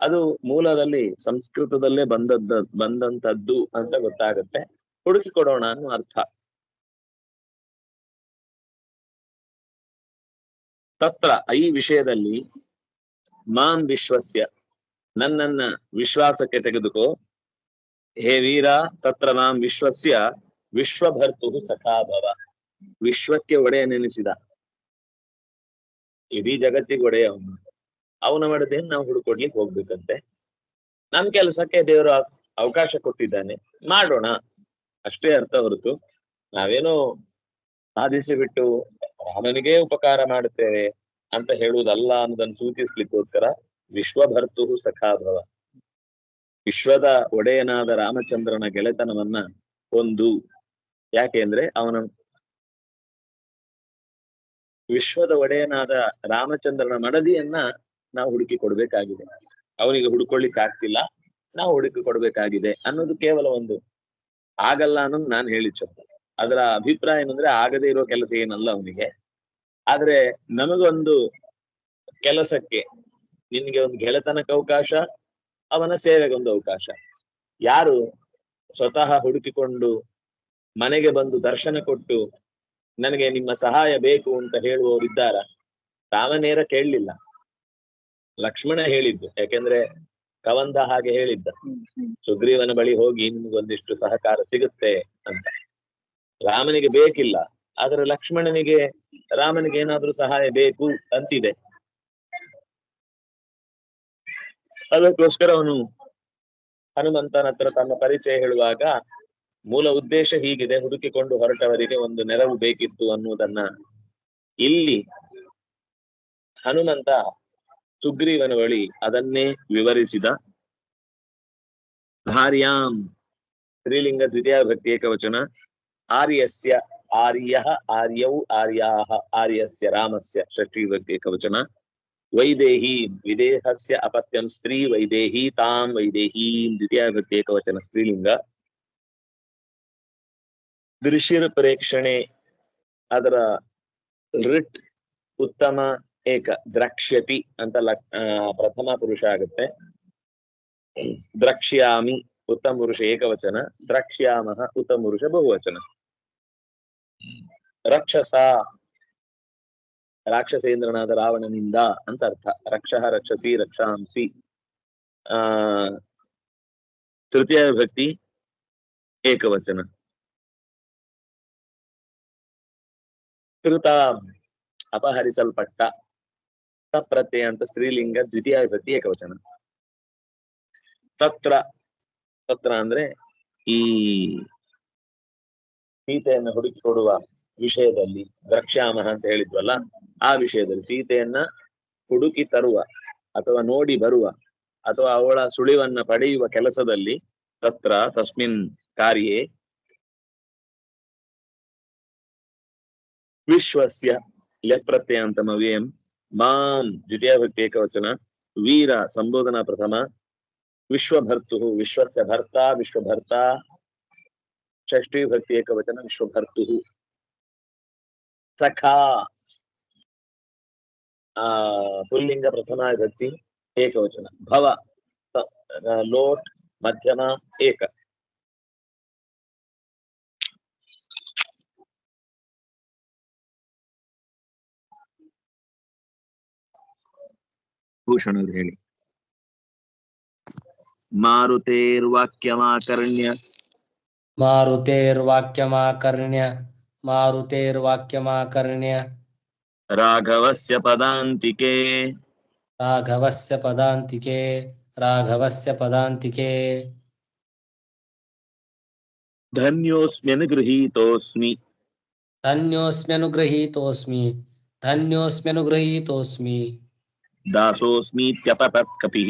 ಅದು ಮೂಲದಲ್ಲಿ, ಸಂಸ್ಕೃತದಲ್ಲೇ ಬಂದದ್ದ, ಬಂದಂತದ್ದು ಅಂತ ಗೊತ್ತಾಗುತ್ತೆ. ಹುಡುಕಿ ಕೊಡೋಣ ಅನ್ನೋ ಅರ್ಥ. ತತ್ರ, ಈ ವಿಷಯದಲ್ಲಿ ಮಾಂ ವಿಶ್ವಸ್ಯ. ನನ್ನನ್ನ ವಿಶ್ವಾಸಕ್ಕೆ ತೆಗೆದುಕೋ. ಹೇ ವೀರ, ತತ್ರ ಮಾಂ ವಿಶ್ವಸ್ಯ. ವಿಶ್ವಭರ್ತು ಸಖಾಭವ ವಿಶ್ವಕ್ಕೆ ಒಡೆಯ ನೆನೆಸಿದ. ಇಡೀ ಜಗತ್ತಿಗೆ ಒಡೆಯ ಅವನು. ಅವನ ಮಾಡದೇನ್ ನಾವು ಹುಡುಕೊಡ್ಲಿಕ್ಕೆ ಹೋಗ್ಬೇಕಂತೆ. ನಮ್ ಕೆಲಸಕ್ಕೆ ದೇವರು ಅವಕಾಶ ಕೊಟ್ಟಿದ್ದಾನೆ. ಮಾಡೋಣ. ಅಷ್ಟೇ ಅರ್ಥ ಹೊರತು. ನಾವೇನೋ ಸಾಧಿಸಿ ಬಿಟ್ಟು ರಾಮನಿಗೆ ಉಪಕಾರ ಮಾಡುತ್ತೇವೆ ಅಂತ ಹೇಳುವುದಲ್ಲ ಅನ್ನೋದನ್ನು ಸೂಚಿಸ್ಲಿಕ್ಕೋಸ್ಕರ ವಿಶ್ವಭರ್ತು ಸಖಾಭವ ವಿಶ್ವದ ಒಡೆಯನಾದ ರಾಮಚಂದ್ರನ ಗೆಳೆತನವನ್ನ ಒಂದು. ಯಾಕೆಂದ್ರೆ ಅವನ ವಿಶ್ವದ ಒಡೆಯನಾದ ರಾಮಚಂದ್ರನ ಮಡದಿಯನ್ನ ನಾವು ಹುಡುಕಿ ಕೊಡ್ಬೇಕಾಗಿದೆ. ಅವನಿಗೆ ಹುಡುಕೊಳ್ಳಿಕ್ ಆಗ್ತಿಲ್ಲ, ನಾವು ಹುಡುಕಿ ಕೊಡ್ಬೇಕಾಗಿದೆ ಅನ್ನೋದು ಕೇವಲ ಒಂದು ಆಗಲ್ಲ ಅನ್ನೋದು ನಾನು ಹೇಳಿದ್ದು. ಅದರ ಅಭಿಪ್ರಾಯ ಏನಂದ್ರೆ ಆಗದೇ ಇರೋ ಕೆಲಸ ಏನಲ್ಲ ಅವನಿಗೆ. ಆದ್ರೆ ನಮಗೊಂದು ಕೆಲಸಕ್ಕೆ ನಿನ್ಗೆ ಒಂದು ಗೆಳೆತನಕ್ಕೆ ಅವಕಾಶ, ಅವನ ಸೇವೆಗೊಂದು ಅವಕಾಶ. ಯಾರು ಸ್ವತಃ ಹುಡುಕಿಕೊಂಡು ಮನೆಗೆ ಬಂದು ದರ್ಶನ ಕೊಟ್ಟು, ನನಗೆ ನಿಮ್ಮ ಸಹಾಯ ಬೇಕು ಅಂತ ಹೇಳುವವರಿದ್ದಾರ? ನೇರ ಕೇಳಲಿಲ್ಲ. ಲಕ್ಷ್ಮಣ ಹೇಳಿದ್ದು ಯಾಕೆಂದ್ರೆ ಕವಂದ ಹಾಗೆ ಹೇಳಿದ್ದ. ಸುಗ್ರೀವನ ಬಳಿ ಹೋಗಿ ನಿಮಗೊಂದಿಷ್ಟು ಸಹಕಾರ ಸಿಗುತ್ತೆ ಅಂತ. ರಾಮನಿಗೆ ಬೇಕಿಲ್ಲ ಆದ್ರೆ ಲಕ್ಷ್ಮಣನಿಗೆ ರಾಮನಿಗೆ ಏನಾದ್ರೂ ಸಹಾಯ ಬೇಕು ಅಂತಿದೆ. ಅದಕ್ಕೋಸ್ಕರ ಅವನು ಹನುಮಂತನ ಹತ್ರ ತನ್ನ ಪರಿಚಯ ಹೇಳುವಾಗ ಮೂಲ ಉದ್ದೇಶ ಹೀಗಿದೆ ಹುಡುಕಿಕೊಂಡು ಹೊರಟವರಿಗೆ ಒಂದು ನೆರವು ಬೇಕಿತ್ತು ಅನ್ನುವುದನ್ನ ಇಲ್ಲಿ ಹನುಮಂತ ಸುಗ್ರೀವನ ಬಳಿ ಅದನ್ನೇ ವಿವರಿಸಿದ. ಭಾರ್ಯಾಂ ಸ್ತ್ರೀಲಿಂಗ ದ್ವಿತೀಯ ಭಕ್ತಿ ಏಕವಚನ. ಆರ್ಯಸ್ಯ ಆರ್ಯ ಆರ್ಯೌ ಆರ್ಯಾಹ ಆರ್ಯಸ್ಯ ರಾಮಸ್ಯ ಷಷ್ಠಿ ಭಕ್ತಿ ಏಕವಚನ. ವೈದೇಹಿ ವಿದೇಹಸ್ಯ ಅಪತ್ಯಂ ಸ್ತ್ರೀ ವೈದೇಹಿ ತಾಂ ವೈದೇಹಿ ದ್ವಿತೀಯ ಭಕ್ತಿ ಏಕವಚನ ಸ್ತ್ರೀಲಿಂಗ. ದೃಶ್ಯರ ಪ್ರೇಕ್ಷಣೆ ಅದರ ರಿಟ್ ಉತ್ತಮ ಏಕ ದ್ರಕ್ಷ್ಯತಿ ಅಂತ ಆ, ಪ್ರಥಮ ಪುರುಷ ಆಗುತ್ತೆ. ದ್ರಕ್ಷ್ಯಾಮಿ ಉತ್ತಮ ಪುರುಷ ಏಕವಚನ ದ್ರಕ್ಷ್ಯಾಮಃ ಉತ್ತಮ ಪುರುಷ ಬಹುವಚನ. ರಕ್ಷಸ ರಾಕ್ಷಸೇಂದ್ರನಾದ ರಾವಣನಿಂದ ಅಂತ ಅರ್ಥ. ರಕ್ಷ ರಕ್ಷಸಿ ರಕ್ಷಾಂಸಿ. ಆ ತೃತೀಯ ವಿಭಕ್ತಿ ಏಕವಚನ. ಕೃತ ಅಪಹರಿಸಲ್ಪಟ್ಟ. ಪ್ರತ್ಯಯ ಅಂತ ಸ್ತ್ರೀಲಿಂಗ ದ್ವಿತೀಯ ವಿಭಕ್ತಿ ಏಕವಚನ. ತತ್ರ ತತ್ರ ಅಂದ್ರೆ ಈ ಸೀತೆಯನ್ನ ಹುಡುಕಿಕೊಡುವ ವಿಷಯದಲ್ಲಿ ದ್ರಕ್ಷ್ಯಾಮಹ ಅಂತ ಹೇಳಿದ್ವಲ್ಲ, ಆ ವಿಷಯದಲ್ಲಿ ಸೀತೆಯನ್ನ ಹುಡುಕಿ ತರುವ ಅಥವಾ ನೋಡಿ ಬರುವ ಅಥವಾ ಅವಳ ಸುಳಿವನ್ನ ಪಡೆಯುವ ಕೆಲಸದಲ್ಲಿ ತತ್ರ ತಸ್ಮಿನ್ ಕಾರ್ಯೇ ವಿಶ್ವಸ್ಯ ಲೆಪ್ರತ್ಯಂತಮವ್ಯಯಂ ಮಾಂ ದ್ವಿತೀಯ ಭಕ್ತಿ ಏಕವಚನ ವೀರ ಸಂಬೋಧನಾ ಪ್ರಥಮ ವಿಶ್ವಭರ್ತು ವಿಶ್ವಸ್ಯ ಭರ್ತ ವಿಶ್ವಭರ್ತ ಷಷ್ಠಿ ಭಕ್ತಿ ಏಕವಚನ ವಿಶ್ವಭರ್ತು ಸಖಾ ಆ ಪುಲ್ಲಿಂಗ ಪ್ರಥಮ ವಿಭಕ್ತಿ ಏಕವಚನ ಭವ ಸ- ಆ, ಲೋಟ್ ಮಧ್ಯಮ ಏಕ ಭೂಷಣರು ಹೇಳಿ ಮಾರುತೇರ್ವಾಕ್ಯಮಾಕರ್ಣ್ಯ ಮಾರುತೇರ್ವಾಕ್ಯಮಾಕರ್ಣ್ಯ ಮಾರುತೇರ್ವಾಕ್ಯಮಾಕರ್ಣ್ಯ ರಾಘವಸ್ಯ ಪದಾಂತಿಕೆ ರಾಘವಸ್ಯ ಪದಾಂತಿಕೆ ರಾಘವಸ್ಯ दासोऽस्मीत्यपतत् कपिः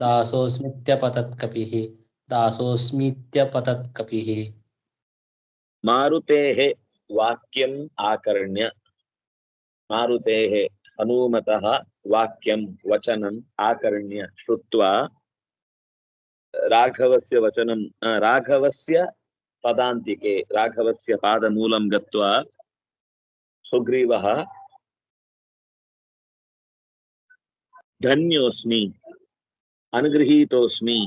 दासोऽस्मीत्यपतत् कपिः दासोऽस्मीत्यपतत् कपिः मारुतेः वाक्यम् आकर्ण्य। मारुतेः राघव वाक्यं वचनम् आकर्ण्य श्रुत्वा राघवस्य वचनं राघवस्य पदान्तिके राघवस्य पादमूलं गत्वा सुग्रीवः ಧನ್ಯೋಸ್ಮಿ, ಅನುಗೃಹೀತೋಸ್ಮಿ,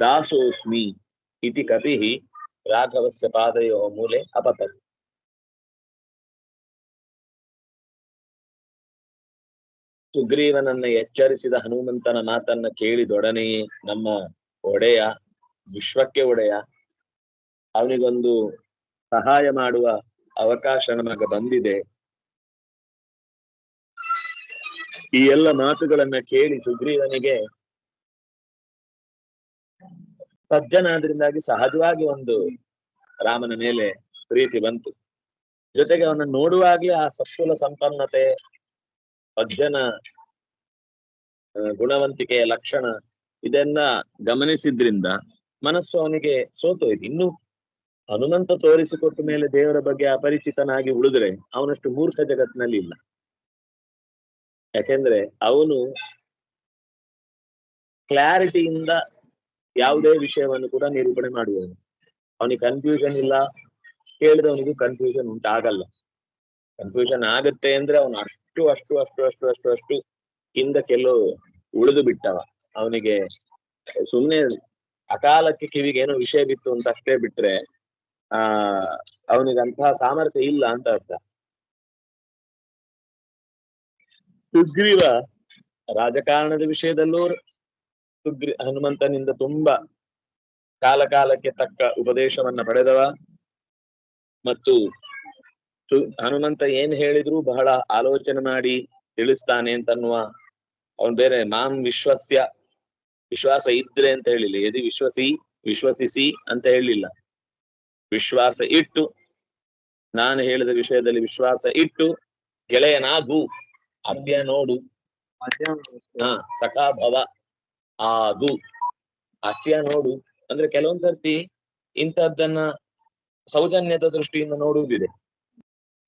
ದಾಸೋಸ್ಮಿ ಇತಿ ಕಪಿ ರಾಘವಸ್ಯ ಪಾದಯೋ ಮೂಲೆ ಅಪತತ್. ಸುಗ್ರೀವನನ್ನ ಎಚ್ಚರಿಸಿದ ಹನುಮಂತನ ಮಾತನ್ನ ಕೇಳಿದೊಡನೆಯೇ ನಮ್ಮ ಒಡೆಯ, ವಿಶ್ವಕ್ಕೆ ಒಡೆಯ, ಅವನಿಗೊಂದು ಸಹಾಯ ಮಾಡುವ ಅವಕಾಶ ನಮಗೆ ಬಂದಿದೆ. ಈ ಎಲ್ಲ ಮಾತುಗಳನ್ನ ಕೇಳಿ ಸುಗ್ರೀವನಿಗೆ ಸಜ್ಜನಾದ್ರಿಂದಾಗಿ ಸಹಜವಾಗಿ ಒಂದು ರಾಮನ ಮೇಲೆ ಪ್ರೀತಿ ಬಂತು. ಜೊತೆಗೆ ಅವನ ನೋಡುವಾಗ್ಲೇ ಆ ಸತ್ಕುಲ ಸಂಪನ್ನತೆ ಸಜ್ಜನ ಗುಣವಂತಿಕೆಯ ಲಕ್ಷಣ ಇದೆಲ್ಲ ಗಮನಿಸಿದ್ರಿಂದ ಮನಸ್ಸು ಅವನಿಗೆ ಸೋತೋಯ್ತು. ಇನ್ನು ಹನುಮಂತ ತೋರಿಸಿಕೊಟ್ಟ ಮೇಲೆ ದೇವರ ಬಗ್ಗೆ ಅಪರಿಚಿತನಾಗಿ ಉಳಿದ್ರೆ ಅವನಷ್ಟು ಮೂರ್ಖ ಜಗತ್ತಿನಲ್ಲಿ ಇಲ್ಲ. ಯಾಕೆಂದ್ರೆ ಅವನು ಕ್ಲಾರಿಟಿಯಿಂದ ಯಾವುದೇ ವಿಷಯವನ್ನು ಕೂಡ ನಿರೂಪಣೆ ಮಾಡುವವನು. ಅವನಿಗೆ ಕನ್ಫ್ಯೂಷನ್ ಇಲ್ಲ. ಕೇಳಿದವನಿಗೂ ಕನ್ಫ್ಯೂಷನ್ ಉಂಟಾಗಲ್ಲ. ಕನ್ಫ್ಯೂಷನ್ ಆಗತ್ತೆ ಅಂದ್ರೆ ಅವನು ಅಷ್ಟು ಅಷ್ಟು ಅಷ್ಟು ಅಷ್ಟು ಅಷ್ಟು ಅಷ್ಟು ಹಿಂದ ಕೆಲವು ಉಳಿದು ಬಿಟ್ಟವ. ಅವನಿಗೆ ಸುಮ್ನೆ ಅಕಾಲಕ್ಕೆ ಕಿವಿಗೆ ಏನೋ ವಿಷಯ ಬಿತ್ತು ಅಂತ ಅಷ್ಟೇ ಬಿಟ್ರೆ, ಆ, ಅವನಿಗೆ ಅಂತಹ ಸಾಮರ್ಥ್ಯ ಇಲ್ಲ ಅಂತ ಅರ್ಥ. ಸುಗ್ರೀವ. ರಾಜಕಾರಣದ ವಿಷಯದಲ್ಲೂ ಸುಗ್ರಿ, ಹನುಮಂತನಿಂದ ತುಂಬಾ ಕಾಲ ಕಾಲಕ್ಕೆ ತಕ್ಕ ಉಪದೇಶವನ್ನ ಪಡೆದವ. ಮತ್ತು ಹನುಮಂತ ಏನ್ ಹೇಳಿದ್ರು ಬಹಳ ಆಲೋಚನೆ ಮಾಡಿ ತಿಳಿಸ್ತಾನೆ ಅಂತನ್ನುವ ಅವನ್ ಬೇರೆ ಮಾಂ ವಿಶ್ವಸ್ಯ, ವಿಶ್ವಾಸ ಇದ್ರೆ ಅಂತ ಹೇಳಿಲ್ಲ. ಎದಿ ವಿಶ್ವಸಿ, ವಿಶ್ವಸಿಸಿ ಅಂತ ಹೇಳಿಲ್ಲ. ವಿಶ್ವಾಸ ಇಟ್ಟು, ನಾನು ಹೇಳಿದ ವಿಷಯದಲ್ಲಿ ವಿಶ್ವಾಸ ಇಟ್ಟು ಗೆಳೆಯನಾಗು. ಅದ್ಯ ನೋಡು. ಹಾ ಸಖಾಭವ ಆದು. ಅತ್ಯ ನೋಡು. ಅಂದ್ರೆ ಕೆಲವೊಂದ್ ಸರ್ತಿ ಇಂಥದ್ದನ್ನ ಸೌಜನ್ಯದ ದೃಷ್ಟಿಯಿಂದ ನೋಡುವುದಿದೆ.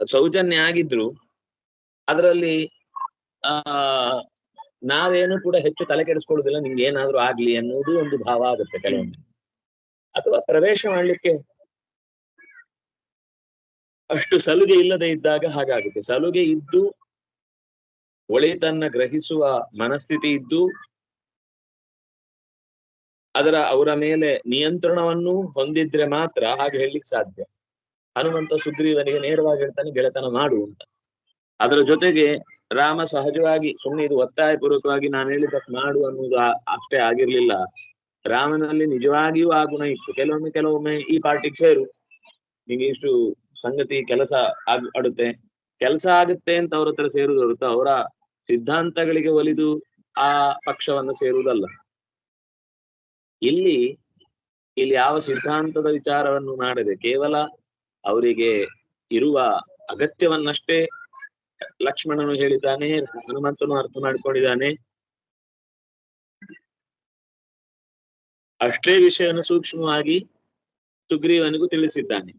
ಅದು ಸೌಜನ್ಯ ಆಗಿದ್ರು ಅದರಲ್ಲಿ ಆ ನಾವೇನು ಕೂಡ ಹೆಚ್ಚು ತಲೆ ಕೆಡಿಸ್ಕೊಳ್ಳುದಿಲ್ಲ ನಿಮ್ಗೆ ಏನಾದ್ರೂ ಆಗ್ಲಿ ಅನ್ನೋದು ಒಂದು ಭಾವ ಆಗುತ್ತೆ ಕೆಲವೊಮ್ಮೆ. ಅಥವಾ ಪ್ರವೇಶ ಮಾಡ್ಲಿಕ್ಕೆ ಅಷ್ಟು ಸಲುಗೆ ಇಲ್ಲದೆ ಇದ್ದಾಗ ಹಾಗಾಗುತ್ತೆ. ಸಲುಗೆ ಇದ್ದು ಒಳಿತನ್ನ ಗ್ರಹಿಸುವ ಮನಸ್ಥಿತಿ ಇದ್ದು, ಅದರ ಅವರ ಮೇಲೆ ನಿಯಂತ್ರಣವನ್ನು ಹೊಂದಿದ್ರೆ ಮಾತ್ರ ಹಾಗೆ ಹೇಳಲಿಕ್ಕೆ ಸಾಧ್ಯ. ಹನುಮಂತ ಸುಗ್ರೀವನಿಗೆ ನೇರವಾಗಿ ಹೇಳ್ತಾನೆ, ಗೆಳೆತನ ಮಾಡು ಅಂತ. ಅದರ ಜೊತೆಗೆ ರಾಮ ಸಹಜವಾಗಿ ಸುಮ್ಮನೆ ಇದು ಒತ್ತಾಯ ಪೂರ್ವಕವಾಗಿ ನಾನು ಹೇಳಿದ ಮಾಡು ಅನ್ನುವುದು ಅಷ್ಟೇ ಆಗಿರ್ಲಿಲ್ಲ. ರಾಮನಲ್ಲಿ ನಿಜವಾಗಿಯೂ ಆ ಗುಣ ಇತ್ತು. ಕೆಲವೊಮ್ಮೆ ಕೆಲವೊಮ್ಮೆ ಈ ಪಾರ್ಟಿಗೆ ಸೇರು. ನಿಮಗೆ ಇಷ್ಟು ಸಂಗತಿ ಕೆಲಸ ಆಗ್, ಆಡುತ್ತೆ. ಕೆಲಸ ಆಗುತ್ತೆ ಅಂತ ಅವ್ರ ಹತ್ರ ಸೇರುದು ಹೊರತು ಅವರ ಸಿದ್ಧಾಂತಗಳಿಗೆ ಒಲಿದು ಆ ಪಕ್ಷವನ್ನು ಸೇರುವುದಲ್ಲ. ಇಲ್ಲಿ ಇಲ್ಲಿ ಯಾವ ಸಿದ್ಧಾಂತದ ವಿಚಾರವನ್ನು ಮಾಡದೆ? ಕೇವಲ ಅವರಿಗೆ ಇರುವ ಅಗತ್ಯವನ್ನಷ್ಟೇ ಲಕ್ಷ್ಮಣನು ಹೇಳಿದ್ದಾನೆ, ಹನುಮಂತನು ಅರ್ಥ ಮಾಡಿಕೊಂಡಿದ್ದಾನೆ. ಅಷ್ಟೇ ವಿಷಯವನ್ನು ಸೂಕ್ಷ್ಮವಾಗಿ ಸುಗ್ರೀವನಿಗೂ ತಿಳಿಸಿದ್ದಾನೆ.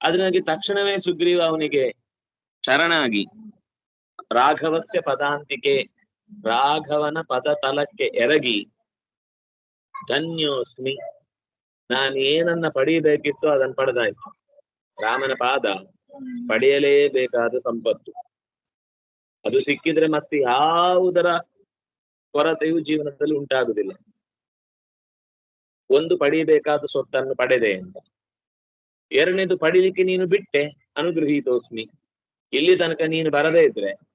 ಅದರಾಗಿ ತಕ್ಷಣವೇ ಸುಗ್ರೀವ ಅವನಿಗೆ ಶರಣಾಗಿ ರಾಘವಸ್ಯ ಪದಾಂತಿಕೆ, ರಾಘವನ ಪದ ತಲಕ್ಕೆ ಎರಗಿ, ಧನ್ಯೋಸ್ಮಿ. ನಾನು ಏನನ್ನ ಪಡೆಯಬೇಕಿತ್ತು ಅದನ್ನು ಪಡೆದಾಯ್ತು. ರಾಮನ ಪಾದ ಪಡೆಯಲೇಬೇಕಾದ ಸಂಪತ್ತು. ಅದು ಸಿಕ್ಕಿದ್ರೆ ಮತ್ತೆ ಯಾವುದರ ಕೊರತೆಯು ಜೀವನದಲ್ಲಿ ಉಂಟಾಗುದಿಲ್ಲ ಒಂದು ಪಡೆಯಬೇಕಾದ ಸೊತ್ತನ್ನು ಪಡೆದೆ ಅಂತ. ಎರಡನೇದು ಪಡಿಲಿಕ್ಕೆ ನೀನು ಬಿಟ್ಟೆ ಅನುಗ್ರಹೀತೋಸ್ಮಿ ಇಲ್ಲಿ ತನಕ ನೀನು ಬರದೇ ಇದ್ರೆ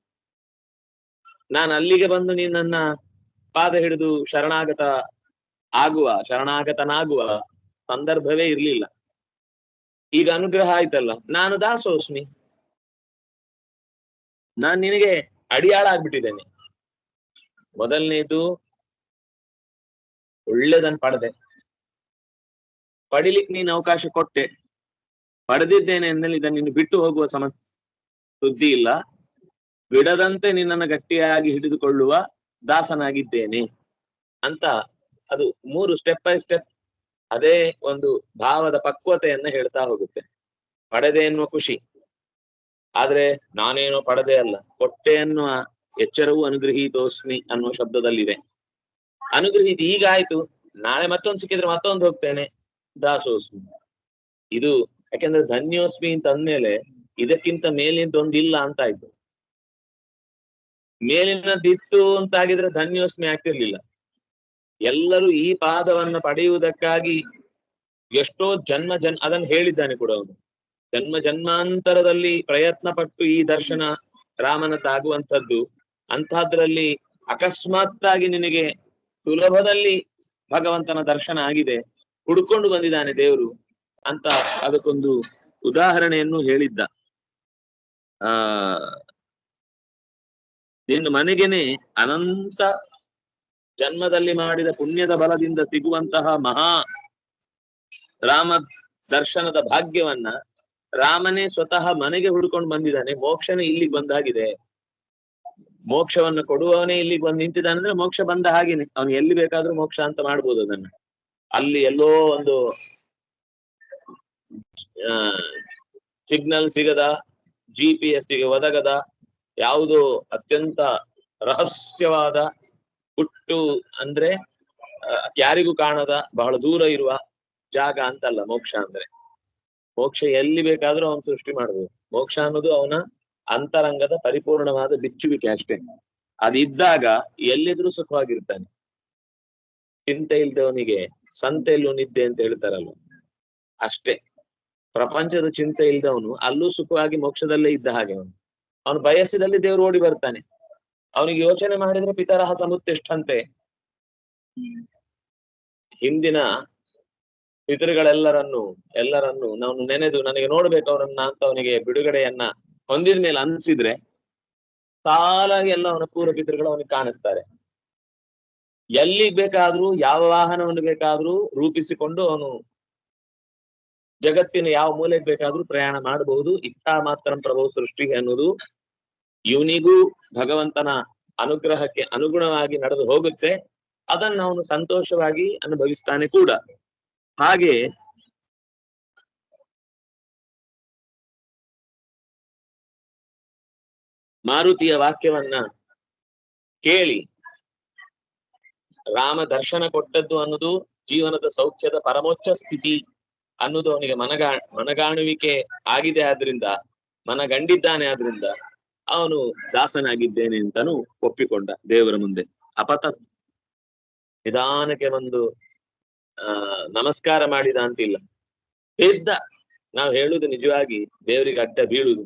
ನಾನು ಅಲ್ಲಿಗೆ ಬಂದು ನಿನ್ನನ್ನ ಪಾದ ಹಿಡಿದು ಶರಣಾಗತ ಆಗುವ, ಶರಣಾಗತನಾಗುವ ಸಂದರ್ಭವೇ ಇರ್ಲಿಲ್ಲ. ಈಗ ಅನುಗ್ರಹ ಆಯ್ತಲ್ಲ. ನಾನು ದಾಸೋಸ್ಮಿ. ನಾನ್ ನಿನಗೆ ಅಡಿಯಾಳ ಆಗ್ಬಿಟ್ಟಿದ್ದೇನೆ ಮೊದಲನೇದು ಒಳ್ಳೇದನ್ ಪಡೆದೆ. ಪಡಿಲಿಕ್ಕೆ ನೀನು ಅವಕಾಶ ಕೊಟ್ಟೆ. ಪಡೆದಿದ್ದೇನೆ ಎಂದಲ್ಲಿ ಇದನ್ನು ನೀನು ಬಿಟ್ಟು ಹೋಗುವ ಸಮಸ್ಯೆ ಸುದ್ದಿ ಇಲ್ಲ ಬಿಡದಂತೆ ನಿನ್ನನ್ನು ಗಟ್ಟಿಯಾಗಿ ಹಿಡಿದುಕೊಳ್ಳುವ ದಾಸನಾಗಿದ್ದೇನೆ ಅಂತ ಅದು ಮೂರು ಸ್ಟೆಪ್ ಬೈ ಸ್ಟೆಪ್ ಅದೇ ಒಂದು ಭಾವದ ಪಕ್ವತೆಯನ್ನ ಹೇಳ್ತಾ ಹೋಗುತ್ತೆ. ಪಡೆದೆ ಎನ್ನುವ ಖುಷಿ. ಆದ್ರೆ ನಾನೇನೋ ಪಡೆದೆ ಅಲ್ಲ, ಕೊಟ್ಟೆ ಎನ್ನುವ ಎಚ್ಚರವೂ ಅನುಗ್ರಹೀತೋಸ್ಮಿ ಅನ್ನುವ ಶಬ್ದದಲ್ಲಿದೆ. ಅನುಗ್ರಹೀತ ಈಗ ಆಯ್ತು, ನಾಳೆ ಮತ್ತೊಂದು ಸಿಕ್ಕಿದ್ರೆ ಮತ್ತೊಂದು ಹೋಗ್ತೇನೆ, ದಾಸೋಸ್ಮಿ. ಇದು ಯಾಕೆಂದ್ರೆ ಧನ್ಯೋಸ್ಮಿ ಅಂತ ಅಂದ್ಮೇಲೆ ಇದಕ್ಕಿಂತ ಮೇಲಿಂದ ಒಂದಿಲ್ಲ ಅಂತ ಆಯ್ತು. ಮೇಲಿನದಿತ್ತು ಅಂತಾಗಿದ್ರೆ ಧನ್ಯೋಸ್ಮಿ ಆಗ್ತಿರ್ಲಿಲ್ಲ. ಎಲ್ಲರೂ ಈ ಪಾದವನ್ನ ಪಡೆಯುವುದಕ್ಕಾಗಿ ಎಷ್ಟೋ ಜನ್ಮ ಜನ್, ಅದನ್ನ ಹೇಳಿದ್ದಾನೆ ಕೂಡ ಅವನು. ಜನ್ಮ ಜನ್ಮಾಂತರದಲ್ಲಿ ಪ್ರಯತ್ನ ಪಟ್ಟು ಈ ದರ್ಶನ ರಾಮನದ್ದಾಗುವಂಥದ್ದು ಅಂಥದ್ರಲ್ಲಿ ಅಕಸ್ಮಾತ್ತಾಗಿ ನಿನಗೆ ಸುಲಭದಲ್ಲಿ ಭಗವಂತನ ದರ್ಶನ ಆಗಿದೆ. ಹುಡ್ಕೊಂಡು ಬಂದಿದ್ದಾನೆ ದೇವರು ಅಂತ ಅದಕ್ಕೊಂದು ಉದಾಹರಣೆಯನ್ನು ಹೇಳಿದ್ದ. ಆ ನಿನ್ನ ಮನೆಗೆನೆ ಅನಂತ ಜನ್ಮದಲ್ಲಿ ಮಾಡಿದ ಪುಣ್ಯದ ಬಲದಿಂದ ಸಿಗುವಂತಹ ಮಹಾ ರಾಮ ದರ್ಶನದ ಭಾಗ್ಯವನ್ನ ರಾಮನೇ ಸ್ವತಃ ಮನೆಗೆ ಹುಡ್ಕೊಂಡು ಬಂದಿದ್ದಾನೆ. ಮೋಕ್ಷನೇ ಇಲ್ಲಿಗೆ ಬಂದಾಗಿದೆ. ಮೋಕ್ಷವನ್ನು ಕೊಡುವವನೇ ಇಲ್ಲಿಗೆ ಬಂದು ನಿಂತಿದ್ದಾನೆ ಅಂದ್ರೆ ಮೋಕ್ಷ ಬಂದ ಹಾಗೇನೆ. ಅವನು ಎಲ್ಲಿ ಬೇಕಾದ್ರೂ ಮೋಕ್ಷ ಅಂತ ಮಾಡ್ಬೋದು ಅದನ್ನ. ಅಲ್ಲಿ ಎಲ್ಲೋ ಒಂದು ಸಿಗ್ನಲ್ ಸಿಗದ ಜಿ ಪಿ ಎಸ್ಗೆ ಒದಗದ ಯಾವುದೋ ಅತ್ಯಂತ ರಹಸ್ಯವಾದ ಹುಟ್ಟು ಅಂದ್ರೆ ಯಾರಿಗೂ ಕಾಣದ, ಬಹಳ ದೂರ ಇರುವ ಜಾಗ ಅಂತಲ್ಲ ಮೋಕ್ಷ ಅಂದ್ರೆ. ಮೋಕ್ಷ ಎಲ್ಲಿ ಬೇಕಾದ್ರೂ ಅವನು ಸೃಷ್ಟಿ ಮಾಡಬಹುದು ಮೋಕ್ಷ ಅನ್ನೋದು ಅವನ ಅಂತರಂಗದ ಪರಿಪೂರ್ಣವಾದ ಬಿಚ್ಚುವಿಕೆ ಅಷ್ಟೇ. ಅದಿದ್ದಾಗ ಎಲ್ಲಿದ್ರೂ ಸುಖವಾಗಿರ್ತಾನೆ. ಚಿಂತೆ ಇಲ್ದವನಿಗೆ ಸಂತೆಯಲ್ಲೂ ನಿದ್ದೆ ಅಂತ ಹೇಳ್ತಾರಲ್ವ? ಅಷ್ಟೇ. ಪ್ರಪಂಚದ ಚಿಂತೆ ಇಲ್ದವನು ಅಲ್ಲೂ ಸುಖವಾಗಿ ಮೋಕ್ಷದಲ್ಲೇ ಇದ್ದ ಹಾಗೆ ಅವನು. ಅವನು ಬಯಸಿದಲ್ಲಿ ದೇವರು ಓಡಿ ಬರ್ತಾನೆ. ಅವನಿಗೆ ಯೋಚನೆ ಮಾಡಿದ್ರೆ ಪಿತರಹ ಸಮುತ್ತಿಷ್ಟಂತೆ ಹಿಂದಿನ ಪಿತೃಗಳೆಲ್ಲರನ್ನು, ಎಲ್ಲರನ್ನು ನಾನು ನೆನೆದು ನನಗೆ ನೋಡ್ಬೇಕು ಅವರನ್ನ ಅಂತ ಅವನಿಗೆ ಬಿಡುಗಡೆಯನ್ನ ಹೊಂದಿದ ಮೇಲೆ ಅನ್ಸಿದ್ರೆ ಸಾಲಾಗಿ ಎಲ್ಲ ಅವನ ಪೂರ್ವ ಪಿತೃಗಳು ಅವನಿಗೆ ಕಾಣಿಸ್ತಾರೆ. ಎಲ್ಲಿಗ್ ಬೇಕಾದ್ರೂ, ಯಾವ ವಾಹನವನ್ನು ಬೇಕಾದ್ರೂ ರೂಪಿಸಿಕೊಂಡು ಅವನು ಜಗತ್ತಿನ ಯಾವ ಮೂಲೆಗೆ ಬೇಕಾದ್ರೂ ಪ್ರಯಾಣ ಮಾಡಬಹುದು. ಇಚ್ಛಾ ಮಾತ್ರ ಪ್ರಭು ಸೃಷ್ಟಿ ಅನ್ನೋದು ಇವನಿಗೂ ಭಗವಂತನ ಅನುಗ್ರಹಕ್ಕೆ ಅನುಗುಣವಾಗಿ ನಡೆದು ಹೋಗುತ್ತೆ. ಅದನ್ನು ಅವನು ಸಂತೋಷವಾಗಿ ಅನುಭವಿಸ್ತಾನೆ ಕೂಡ. ಹಾಗೆ ಮಾರುತಿಯ ವಾಕ್ಯವನ್ನ ಕೇಳಿ. ರಾಮ ದರ್ಶನ ಕೊಟ್ಟದ್ದು ಅನ್ನೋದು ಜೀವನದ ಸೌಖ್ಯದ ಪರಮೋಚ್ಚ ಸ್ಥಿತಿ. ಅನ್ನೋದು ಅವನಿಗೆ ಮನಗಾ, ಮನಗಾಣುವಿಕೆ ಆಗಿದೆ ಆದ್ರಿಂದ, ಮನಗಂಡಿದ್ದಾನೆ ಆದ್ರಿಂದ ಅವನು ದಾಸನಾಗಿದ್ದೇನೆ ಅಂತಾನು ಒಪ್ಪಿಕೊಂಡ ದೇವರ ಮುಂದೆ. ಅಪತತ್ ನಿಧಾನಕ್ಕೆ ಒಂದು ನಮಸ್ಕಾರ ಮಾಡಿದ ಅಂತಿಲ್ಲ. ಬಿದ್ದ ನಾವು ಹೇಳುದು ನಿಜವಾಗಿ ದೇವರಿಗೆ ಅಡ್ಡ ಬೀಳುದು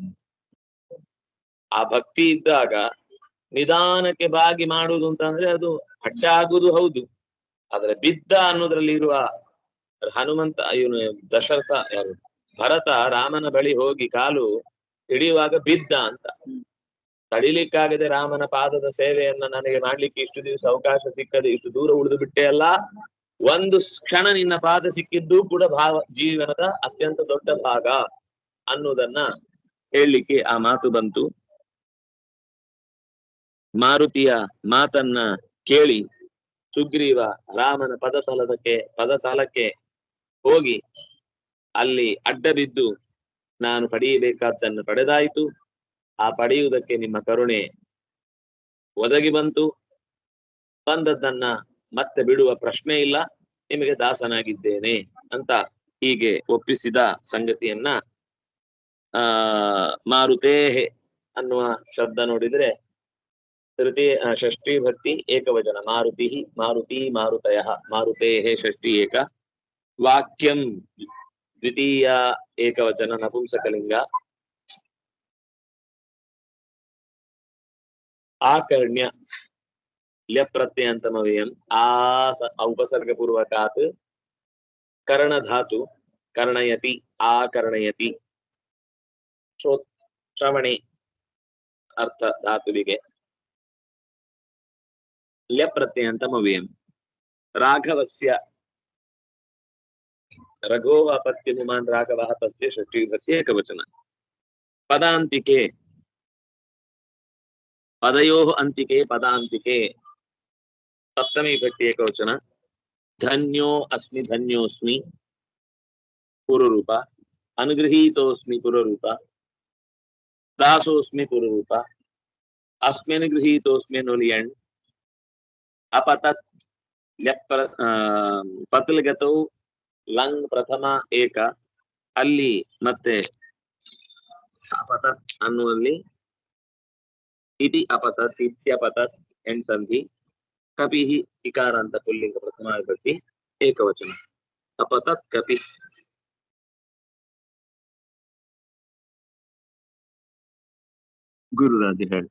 ಆ ಭಕ್ತಿ ಇದ್ದಾಗ ನಿಧಾನಕ್ಕೆ ಬಾಗಿ ಮಾಡುವುದು ಅಂತಂದ್ರೆ ಅದು ಅಡ್ಡ ಆಗುದು ಹೌದು. ಆದ್ರೆ ಬಿದ್ದ ಅನ್ನೋದ್ರಲ್ಲಿ ಇರುವ ಹನುಮಂತ, ಇವನು ದಶರಥ, ಯಾರು? ಭರತ ರಾಮನ ಬಳಿ ಹೋಗಿ ಕಾಲು ಹಿಡಿಯುವಾಗ ಬಿದ್ದ ಅಂತ. ತಡಿಲಿಕ್ಕಾಗದೆ ರಾಮನ ಪಾದದ ಸೇವೆಯನ್ನ ನನಗೆ ಮಾಡ್ಲಿಕ್ಕೆ ಇಷ್ಟು ದಿವಸ ಅವಕಾಶ ಸಿಕ್ಕದೆ, ಇಷ್ಟು ದೂರ ಉಳಿದು ಬಿಟ್ಟೆ ಅಲ್ಲ. ಒಂದು ಕ್ಷಣ ನಿನ್ನ ಪಾದ ಸಿಕ್ಕಿದ್ದು ಕೂಡ ಭಾವ, ಜೀವನದ ಅತ್ಯಂತ ದೊಡ್ಡ ಭಾಗ ಅನ್ನುವುದನ್ನ ಹೇಳಲಿಕ್ಕೆ ಆ ಮಾತು ಬಂತು. ಮಾರುತಿಯ ಮಾತನ್ನ ಕೇಳಿ ಸುಗ್ರೀವ ರಾಮನ ಪದತಲದಕ್ಕೆ, ಪದತಲಕ್ಕೆ ಹೋಗಿ ಅಲ್ಲಿ ಅಡ್ಡ ಬಿದ್ದು ನಾನು ಪಡೆಯಬೇಕಾದ್ದನ್ನು ಪಡೆದಾಯಿತು. ಆ ಪಡೆಯುವುದಕ್ಕೆ ನಿಮ್ಮ ಕರುಣೆ ಒದಗಿ ಬಂತು. ಬಂದದ್ದನ್ನ ಮತ್ತೆ ಬಿಡುವ ಪ್ರಶ್ನೆ ಇಲ್ಲ. ನಿಮಗೆ ದಾಸನಾಗಿದ್ದೇನೆ ಅಂತ ಹೀಗೆ ಒಪ್ಪಿಸಿದ ಸಂಗತಿಯನ್ನ, ಆ, ಮಾರುತೇಹೆ ಅನ್ನುವ ಶಬ್ದ ನೋಡಿದ್ರೆ ತೃತೀಯ ಷಷ್ಠಿ ಭಕ್ತಿ ಏಕವಚನ ಮಾರುತಿ ಮಾರುತಿ ಮಾರುತಯ, ಮಾರುತೇಹೆ ಷಷ್ಠಿ ಏಕ వాక్యం एकवचन ఏకవచన आकर्ण्य ఆకర్ణ్య ल्यप्रत्ययन्तमव्ययम् आस औपसर्गपूर्वकात् कर्णधातु कर्णयति, आकर्णयति। श्रो श्रवणे अर्थधातुविगे। ल्यप्रत्ययन्तमव्ययम् राघवस्य ಲ್ಯಪ್ರತ್ಯಂತಮವ್ಯಯಂ ರಾಘವಸ್ಯ ರಘೋವ ಅಪತ್ಯನುಮಾನ್ ರಾಘವ ತಸ್ಯ ಷಷ್ಠಿ ಪ್ರತ್ಯೇಕವಚನ ಪದಾಂತಿಕೆ ಪದಯೋ ಅಂತಿಕೆ ಪದಾಂತಿಕೆ ಸಪ್ತಮಿ ವಿಭಕ್ತಿ ಏಕವಚನ ಧನ್ಯೋ ಅಸ್ಮಿ ಧನ್ಯೋಸ್ಮಿ ಪುರುರೂಪ ಅನುಗೃಹೀತೋಸ್ಮಿ ಪುರರೂಪ ದಾಸೋಸ್ಮಿ ಪುರರೂಪ ಅಸ್ಮಿನ್ ಲಂಗ್ ಪ್ರಥಮ ಏಕ, ಅಲ್ಲಿ ಮತ್ತೆ ಅಪತತ್ ಅನ್ನುವಲ್ಲಿ ಇತಿ ಅಪತತ್ ಇತ್ಯಪತತ್ ಎಂಡ್ ಸಂಧಿ ಕಪಿಹಿ, ಇಕಾರ ಅಂತ ಪುಲ್ಲಿಂಗ ಪ್ರಥಮ ವಿಭಕ್ತಿ ಏಕವಚನ. ಅಪತತ್ ಕಪಿ. ಗುರುರಾಜ್ ಹೇಳಿ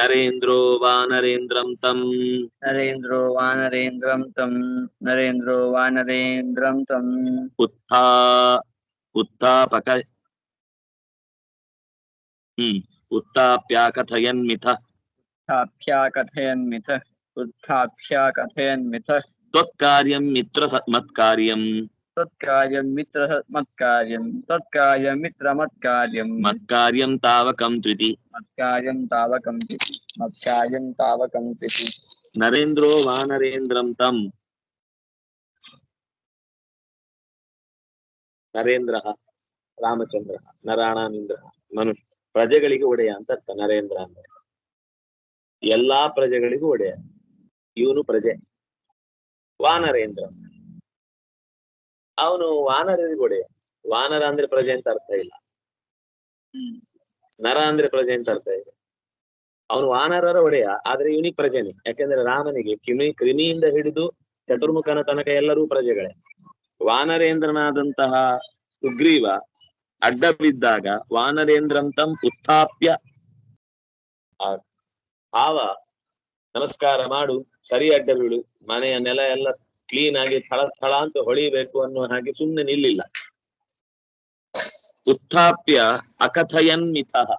नरेन्द्रो वा नरेन्द्रं तम्। नरेन्द्रो वा नरेन्द्रं तम्। नरेन्द्रो वा नरेन्द्रं तम्। उत्था उत्थापक हम्म, उत्थाप्याकथयन्मिथ। उत्थाप्याकथयन्मिथ। उत्थाप्याकथयन्मिथ। त्वत्कार्यं मित्र मत्कार्यम् तत्कार्यं मित्रमत्कार्यं तत्कार्यं मित्रमत्कार्यं मत्कार्यं तावकं त्रिति मत्कार्यं तावकं तिथि मत्कार्यं तावकं तिथि नरेन्द्रो वानरेन्द्रं तं ನರೇಂದ್ರ ರಾಮಚಂದ್ರ ನರಾಣಾಮಿಂದ್ರ ಮನು ಪ್ರಜೆಗಳಿಗೆ ಒಡೆಯ ಅಂತ ಅರ್ಥ ನರೇಂದ್ರ ಅಂದ್ರೆ ಎಲ್ಲಾ ಪ್ರಜೆಗಳಿಗೂ ಒಡೆಯ ಇವನು ಪ್ರಜೆ ವಾನರೇಂದ್ರ ಅವನು ವಾನರರಿಗೆ ಒಡೆಯ ವಾನರ ಅಂದ್ರೆ ಪ್ರಜೆ ಅಂತ ಅರ್ಥ ಇಲ್ಲ. ನರ ಅಂದ್ರೆ ಪ್ರಜೆ ಅಂತ ಅರ್ಥ ಇದೆ ಅವನು ವಾನರರ ಒಡೆಯ ಆದ್ರೆ ಇವನಿಗೆ ಪ್ರಜೆನೆ. ಯಾಕೆಂದ್ರೆ ರಾಮನಿಗೆ ಕಿಮಿ ಕ್ರಿಮಿಯಿಂದ ಹಿಡಿದು ಚತುರ್ಮುಖನ ತನಕ ಎಲ್ಲರೂ ಪ್ರಜೆಗಳೇ. ವಾನರೇಂದ್ರನಾದಂತಹ ಸುಗ್ರೀವ ಅಡ್ಡ ಬಿದ್ದಾಗ ವಾನರೇಂದ್ರಂತಂ ಉತ್ಥಾಪ್ಯ. ಆವ ನಮಸ್ಕಾರ ಮಾಡು ಸರಿ ಅಡ್ಡ ಬೀಳು ಮನೆಯ ನೆಲ ಎಲ್ಲ ಕ್ಲೀನ್ ಆಗಿ ಥಳ ಥಳ ಅಂತ ಹೊಳಿಬೇಕು ಅನ್ನೋ ಹಾಗೆ ಸುಮ್ಮನೆ ನಿಲ್ಲಿಲ್ಲ. ಉತ್ಥಾಪ್ಯ ಅಕಥಯನ್ ಮಿತಃ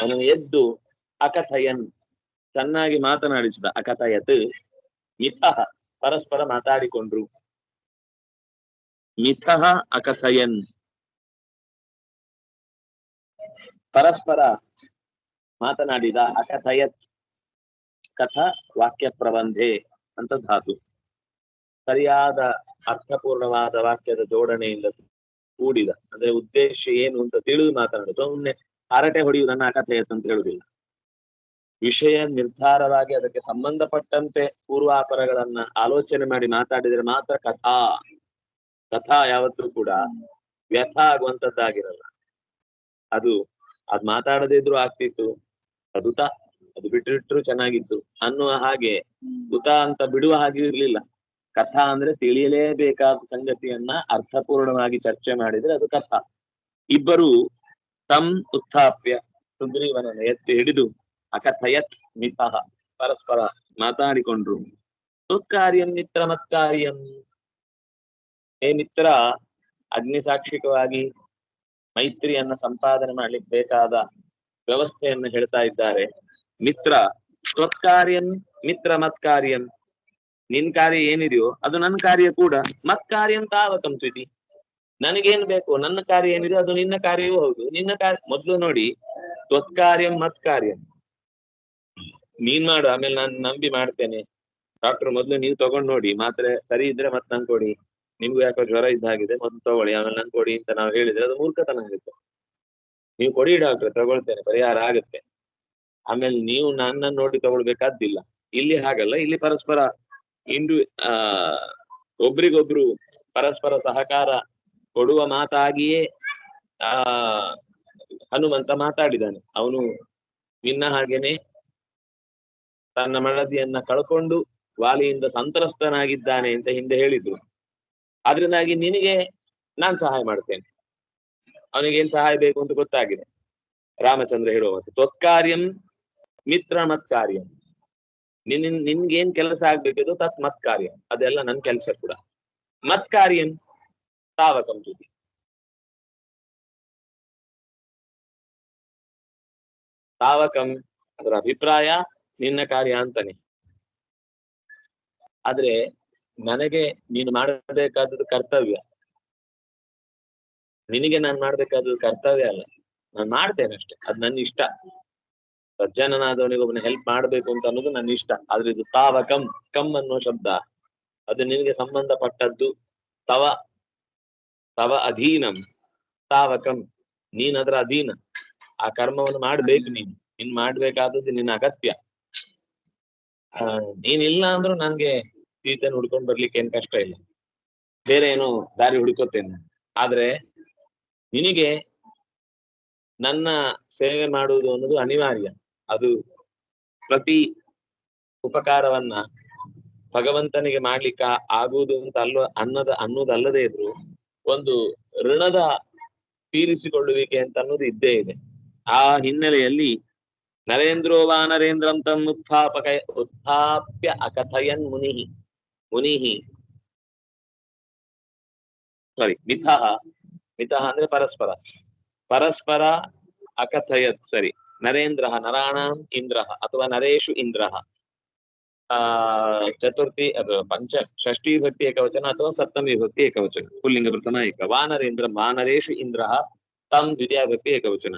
ಅವನು ಎದ್ದು ಅಕಥಯನ್, ಚೆನ್ನಾಗಿ ಮಾತನಾಡಿಸಿದ ಅಕಥಯತ್ ಮಿತ ಪರಸ್ಪರ ಮಾತಾಡಿಕೊಂಡ್ರು. ಮಿತ ಅಕಥಯನ್. ಪರಸ್ಪರ ಮಾತನಾಡಿದ ಅಕಥಯತ್ ಕಥ ವಾಕ್ಯ ಪ್ರಬಂಧೆ ಅಂತ ಧಾತು ಸರಿಯಾದ ಅರ್ಥಪೂರ್ಣವಾದ ವಾಕ್ಯದ ಜೋಡಣೆಯಿಂದ ಕೂಡಿದ, ಅಂದ್ರೆ ಉದ್ದೇಶ ಏನು ಅಂತ ತಿಳಿದು ಮಾತನಾಡು. ಸುಮ್ಮನೆ ಹರಟೆ ಹೊಡೆಯುವುದನ್ನ ಕಥೆ ಅಂತ ಹೇಳುದಿಲ್ಲ ವಿಷಯ ನಿರ್ಧಾರವಾಗಿ ಅದಕ್ಕೆ ಸಂಬಂಧಪಟ್ಟಂತೆ ಪೂರ್ವಾಪರಗಳನ್ನ ಆಲೋಚನೆ ಮಾಡಿ ಮಾತಾಡಿದ್ರೆ ಮಾತ್ರ ಕಥಾ ಕಥಾ ಯಾವತ್ತೂ ಕೂಡ ವ್ಯಥ ಆಗುವಂತದ್ದಾಗಿರಲ್ಲ. ಅದು, ಅದ್ ಮಾತಾಡದೇ ಇದ್ರು ಆಗ್ತಿತ್ತು. ಅದುತ ಅದು ಬಿಟ್ಟಿಟ್ರು ಚೆನ್ನಾಗಿತ್ತು. ಅನ್ನುವ ಹಾಗೆ ಉತ ಅಂತ ಬಿಡುವ ಹಾಗೆ ಇರ್ಲಿಲ್ಲ. ಕಥಾ ಅಂದ್ರೆ ತಿಳಿಯಲೇಬೇಕಾದ ಸಂಗತಿಯನ್ನ ಅರ್ಥಪೂರ್ಣವಾಗಿ ಚರ್ಚೆ ಮಾಡಿದ್ರೆ ಅದು ಕಥಾ. ಇಬ್ಬರು ತಮ್ ಉತ್ಥಾಪ್ಯ ಸುಗ್ರೀವನನ್ನು ಎತ್ತಿ ಹಿಡಿದು ಅಕಥಯತ್ ಮಿತಃ ಪರಸ್ಪರ ಮಾತಾಡಿಕೊಂಡ್ರು. ತುತ್ಕಾರ್ಯಂ ಮಿತ್ರ ಮತ್ಕಾರ್ಯಂ. ಏ ಮಿತ್ರ ಅಗ್ನಿ ಸಾಕ್ಷಿಕವಾಗಿ ಮೈತ್ರಿಯನ್ನ ಸಂಪಾದನೆ ಮಾಡ್ಲಿಕ್ಕೆ ಬೇಕಾದ ವ್ಯವಸ್ಥೆಯನ್ನು ಹೇಳ್ತಾ ಇದ್ದಾರೆ. ಮಿತ್ರ ತ್ವತ್ಕಾರ್ಯಂ ಮಿತ್ರ ಮತ್ಕಾರ್ಯನ್. ನಿನ್ ಕಾರ್ಯ ಏನಿದೆಯೋ ಅದು ನನ್ನ ಕಾರ್ಯ ಕೂಡ, ಮತ್ಕಾರ್ಯಂ ತ್ವಿತಿ ನನಗೇನ್ ಬೇಕು? ನನ್ನ ಕಾರ್ಯ ಏನಿದೆ? ಅದು ನಿನ್ನ ಕಾರ್ಯವೂ ಹೌದು. ನಿನ್ನ ಕಾರ್ಯ, ಮೊದ್ಲು ನೋಡಿ, ತ್ವತ್ಕಾರ್ಯಂ ಮತ್ಕಾರ್ಯಂ. ನೀನ್ ಮಾಡು, ಆಮೇಲೆ ನಾನು ನಂಬಿ ಮಾಡ್ತೇನೆ. ಡಾಕ್ಟರ್ ಮೊದ್ಲು ನೀವು ತಗೊಂಡ್ ನೋಡಿ, ಮಾತ್ರೆ ಸರಿ ಇದ್ರೆ ಮತ್ ನಂಗೆ ಕೊಡಿ. ನಿಮ್ಗೂ ಯಾಕೋ ಜ್ವರ ಇದ್ದಾಗಿದೆ, ಮೊದ್ಲು ತಗೊಳ್ಳಿ, ಆಮೇಲೆ ನಂಗೆ ಕೊಡಿ ಅಂತ ನಾವು ಹೇಳಿದ್ರೆ ಅದು ಮೂರ್ಖತನ ಆಗುತ್ತೆ. ನೀವು ಕೊಡಿ ಡಾಕ್ಟರ್ ತಗೊಳ್ತೇನೆ, ಪರಿಹಾರ ಆಗುತ್ತೆ. ಆಮೇಲೆ ನೀವು ನನ್ನ ನೋಡಿ ತಗೊಳ್ಬೇಕಾದ್ದಿಲ್ಲ. ಇಲ್ಲಿ ಹಾಗಲ್ಲ, ಇಲ್ಲಿ ಪರಸ್ಪರ ಇಂಡು, ಆ, ಒಬ್ರಿಗೊಬ್ರು ಪರಸ್ಪರ ಸಹಕಾರ ಕೊಡುವ ಮಾತಾಗಿಯೇ, ಆ, ಹನುಮಂತ ಮಾತಾಡಿದಾನೆ. ಅವನು ನಿನ್ನ ಹಾಗೇನೆ ತನ್ನ ಮಡದಿಯನ್ನ ಕಳ್ಕೊಂಡು ವಾಲಿಯಿಂದ ಸಂತ್ರಸ್ತನಾಗಿದ್ದಾನೆ ಅಂತ ಹಿಂದೆ ಹೇಳಿದ್ರು. ಅದರಿಂದಾಗಿ ನಿನಗೆ ನಾನ್ ಸಹಾಯ ಮಾಡ್ತೇನೆ. ಅವನಿಗೆ ಏನ್ ಸಹಾಯ ಬೇಕು ಅಂತ ಗೊತ್ತಾಗಿದೆ. ರಾಮಚಂದ್ರ ಹೇಳುವ ಮತ್ತೆ ತ್ವತ್ಕಾರ್ಯಂ ಮಿತ್ರ ಮತ್ ಕಾರ್ಯ ನಿನ್, ನಿನ್ಗೇನ್ ಕೆಲಸ ಆಗ್ಬೇಕಿದೋ ತತ್ ಮತ್ ಕಾರ್ಯ ಅದೆಲ್ಲ ನನ್ ಕೆಲಸ ಕೂಡ. ಮತ್ ಕಾರ್ಯನ್ ತಾವಕಂ ತುದಿ ತಾವಕಂ ಅದರ ಅಭಿಪ್ರಾಯ ನಿನ್ನ ಕಾರ್ಯ ಅಂತಾನೆ. ಆದ್ರೆ ನನಗೆ ನೀನು ಮಾಡಬೇಕಾದದ್ದು ಕರ್ತವ್ಯ. ನಿನಗೆ ನಾನು ಮಾಡ್ಬೇಕಾದದ್ದು ಕರ್ತವ್ಯ ಅಲ್ಲ. ನಾನು ಮಾಡ್ತೇನೆ ಅಷ್ಟೇ ಅದ್ ನನ್ನ ಇಷ್ಟ ಸಜ್ಜನನಾದವನಿಗೆ ಒಬ್ಬನ ಹೆಲ್ಪ್ ಮಾಡ್ಬೇಕು ಅಂತ ಅನ್ನೋದು ನನ್ನ ಇಷ್ಟ. ಆದ್ರೆ ಇದು ತಾವಕಂ ಕಂ ಅನ್ನೋ ಶಬ್ದ. ಅದು ನಿನಗೆ ಸಂಬಂಧಪಟ್ಟದ್ದು ತವ ತವ ಅಧೀನಂ ತಾವಕಂ ನೀನ್ ಅದರ ಅಧೀನ. ಆ ಕರ್ಮವನ್ನು ಮಾಡ್ಬೇಕು ನೀನು. ನೀನ್ ಮಾಡ್ಬೇಕಾದದ್ದು ನಿನ್ನ ಅಗತ್ಯ. ಆ, ನೀನಿಲ್ಲ ಅಂದ್ರೂ ನನ್ಗೆ ಸೀತೆಯನ್ನು ಹುಡ್ಕೊಂಡ್ ಬರ್ಲಿಕ್ಕೆ ಏನ್ ಕಷ್ಟ ಇಲ್ಲ. ಬೇರೆ ಏನೋ ದಾರಿ ಹುಡ್ಕೋತೇನೆ. ಆದ್ರೆ ನಿನಗೆ ನನ್ನ ಸೇವೆ ಮಾಡುವುದು ಅನ್ನೋದು ಅನಿವಾರ್ಯ. ಅದು ಪ್ರತಿ ಉಪಕಾರವನ್ನ ಭಗವಂತನಿಗೆ ಮಾಡ್ಲಿಕ್ಕ ಆಗುವುದು ಅಂತ ಅಲ್ಲ ಅನ್ನದ ಅನ್ನೋದಲ್ಲದೆ ಇದ್ರು ಒಂದು ಋಣದ ತೀರಿಸಿಕೊಳ್ಳುವಿಕೆ ಅಂತ ಅನ್ನೋದು ಇದ್ದೇ ಇದೆ. ಆ ಹಿನ್ನೆಲೆಯಲ್ಲಿ ನರೇಂದ್ರೋ ವಾ ನರೇಂದ್ರಂ ತಮ್ ಉತ್ಥಾಪಕ ಉತ್ಥಾಪ್ಯ ಅಕಥಯನ್ ಮುನಿ ಮುನಿ ಸಾರಿ ಮಿತಃ ಮಿತಃ ಅಂದ್ರೆ ಪರಸ್ಪರ. ಪರಸ್ಪರ ಅಕಥಯತ್, ಸರಿ. ನರೇಂದ್ರ ನರಾಣಾಂ ಇಂದ್ರ ಅಥವಾ ನರೇಶು ಇಂದ್ರ ಆ ಚತುರ್ಥಿ ಅದು ಪಂಚ ಷಷ್ಠಿ ವಿಭಕ್ತಿ ಏಕವಚನ ಅಥವಾ ಸಪ್ತಮಿ ವಿಭಕ್ತಿ ಏಕವಚನ ಪುಲ್ಲಿಂಗ ಪ್ರಥಮ ಏಕ ವಾನರೇಂದ್ರ ವಾನರೇಶು ಇಂದ್ರ ತಂ ದ್ವಿತೀಯ ವಿಭಕ್ತಿ ಏಕವಚನ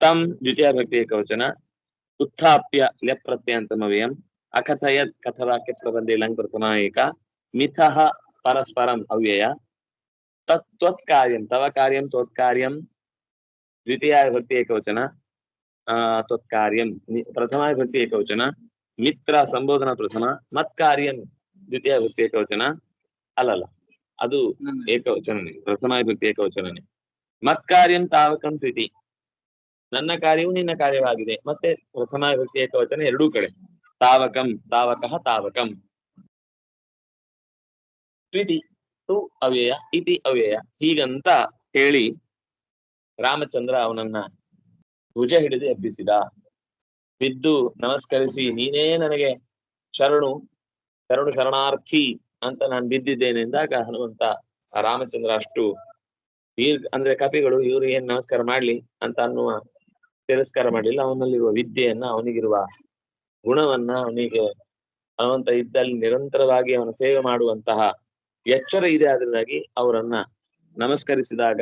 ತಂ ದ್ವಿತೀಯ ವಿಭಕ್ತಿ ಏಕವಚನ ಉತ್ಥಾಪ್ಯ ಲೆಪ್ ಪ್ರತ್ಯಂತಮವ್ಯಯಂ ಅಕಥಯತ್ ಕಥವಾಕ್ಯ ಪ್ರಬಂಧೆ ಲಂಗ್ ಪ್ರಥಮ ಏಕ ಮಿಥಃ ಪರಸ್ಪರಂ ಅವ್ಯಯ ತತ್ ತ್ವತ್ಕಾರ್ಯಂ ಕಾರ್ಯಂ. ತ್ವತ್ಕಾರ್ಯಂ ದ್ವಿತೀಯ ಏಕವಚನ ಆ ತ್ವತ್ಕಾರ್ಯಂ ನಿ- ಪ್ರಥಮ ವೃತ್ತಿ ಏಕವಚನ. ಮಿತ್ರ ಸಂಬೋಧನಾ ಪ್ರಥಮ. ಮತ್ಕಾರ್ಯಂ ದ್ವಿತೀಯ ವಿಭಕ್ತಿ ಏಕವಚನ. ಅಲ್ಲಲ್ಲ, ಅದು ಏಕವಚನನೇ. ಪ್ರಥಮ ವಿಭಕ್ತಿ ಏಕವಚನನೇ. ಮತ್ಕಾರ್ಯಂ ತಾವಕಂ ತ್ವಿತಿ ನನ್ನ ಕಾರ್ಯವು ನಿನ್ನ ಕಾರ್ಯವಾಗಿದೆ. ಮತ್ತೆ ಪ್ರಥಮ ವಿಭಕ್ತಿ ಏಕವಚನ ಎರಡೂ ಕಡೆ. ತಾವಕಂ, ತಾವಕಃ, ತಾವಕಂ. ತ್ವಿತಿ ತು, ಅವ್ಯಯ, ಇತಿ, ಅವ್ಯಯ. ಹೀಗಂತ ಹೇಳಿ ರಾಮಚಂದ್ರ ಅವನನ್ನ ಭುಜ ಹಿಡಿದು ಎಬ್ಬಿಸಿದ. ಬಿದ್ದು ನಮಸ್ಕರಿಸಿ, ನೀನೇ ನನಗೆ ಶರಣು ಶರಣು ಶರಣಾರ್ಥಿ ಅಂತ ನಾನು ಬಿದ್ದಿದ್ದೇನೆ ಎಂದಾಗ ಹನುಮಂತ ರಾಮಚಂದ್ರ ಅಷ್ಟು ದೀರ್ಘ, ಅಂದ್ರೆ ಕಪಿಗಳು, ಇವರು ಏನ್ ನಮಸ್ಕಾರ ಮಾಡ್ಲಿ ಅಂತ ಅನ್ನುವ ತಿರಸ್ಕಾರ ಮಾಡಲಿಲ್ಲ. ಅವನಲ್ಲಿರುವ ವಿದ್ಯೆಯನ್ನ, ಅವನಿಗಿರುವ ಗುಣವನ್ನ, ಅವನಿಗೆ ಹನುಮಂತ ಇದ್ದಲ್ಲಿ ನಿರಂತರವಾಗಿ ಅವನ ಸೇವೆ ಮಾಡುವಂತಹ ಎಚ್ಚರ ಇದೆ. ಅದರಿಂದಾಗಿ ಅವರನ್ನ ನಮಸ್ಕರಿಸಿದಾಗ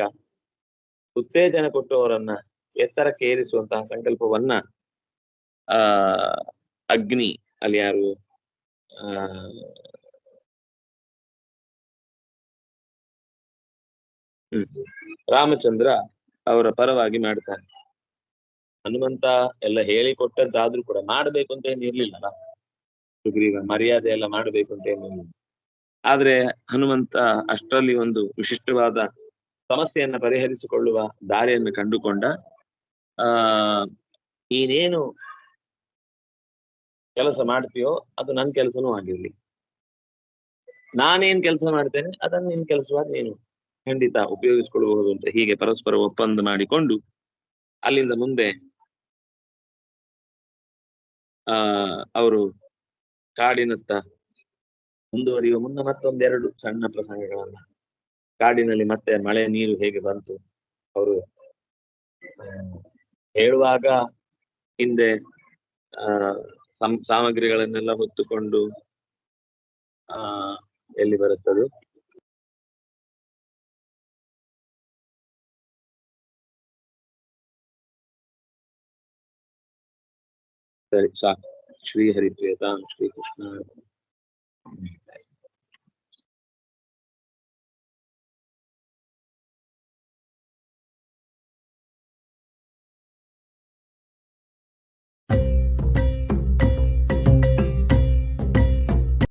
ಉತ್ತೇಜನ ಕೊಟ್ಟು ಅವರನ್ನ ಎತ್ತರಕ್ಕೆ ಏರಿಸುವಂತಹ ಸಂಕಲ್ಪವನ್ನ, ಆ, ಅಗ್ನಿ ಅಲ್ಲಿ ಯಾರು ರಾಮಚಂದ್ರ ಅವರ ಪರವಾಗಿ ಮಾಡ್ತಾರೆ. ಹನುಮಂತ ಎಲ್ಲ ಹೇಳಿಕೊಟ್ಟದ್ದಾದ್ರೂ ಕೂಡ ಮಾಡಬೇಕು ಅಂತ ಏನು ಇರ್ಲಿಲ್ಲಲ್ಲ? ಸುಗ್ರೀವ ಮರ್ಯಾದೆ ಎಲ್ಲ ಮಾಡಬೇಕು ಅಂತ ಏನು ಆದ್ರೆ ಹನುಮಂತ ಅಷ್ಟರಲ್ಲಿ ಒಂದು ವಿಶಿಷ್ಟವಾದ ಸಮಸ್ಯೆಯನ್ನ ಪರಿಹರಿಸಿಕೊಳ್ಳುವ ದಾರಿಯನ್ನು ಕಂಡುಕೊಂಡ ಆ ನೀನೇನು ಕೆಲಸ ಮಾಡ್ತೀಯೋ ಅದು ನನ್ನ ಕೆಲಸನೂ ಆಗಿರ್ಲಿ. ನಾನೇನ್ ಕೆಲಸ ಮಾಡ್ತೇನೆ ಅದನ್ನ ನಿನ್ ಕೆಲಸವಾಗಿ ನೀನು ಖಂಡಿತ ಉಪಯೋಗಿಸ್ಕೊಳ್ಬಹುದು ಅಂತ ಹೀಗೆ ಪರಸ್ಪರ ಒಪ್ಪಂದ ಮಾಡಿಕೊಂಡು ಅಲ್ಲಿಂದ ಮುಂದೆ, ಆ, ಅವರು ಕಾಡಿನತ್ತ ಮುಂದುವರಿಯುವ ಮುನ್ನ ಮತ್ತೊಂದೆರಡು ಸಣ್ಣ ಪ್ರಸಂಗಗಳನ್ನ. ಕಾಡಿನಲ್ಲಿ ಮತ್ತೆ ಮಳೆ, ನೀರು ಹೇಗೆ ಬಂತು, ಅವರು ಹೇಳುವಾಗ ಹಿಂದೆ ಆ ಸಾಮಗ್ರಿಗಳನ್ನೆಲ್ಲ ಹೊತ್ತುಕೊಂಡು ಆ ಎಲ್ಲಿ ಬರುತ್ತದೆ? ಸರಿ ಸಾಕು. ಶ್ರೀ ಹರಿಪ್ರಿಯತಾಂ ಶ್ರೀ ಕೃಷ್ಣ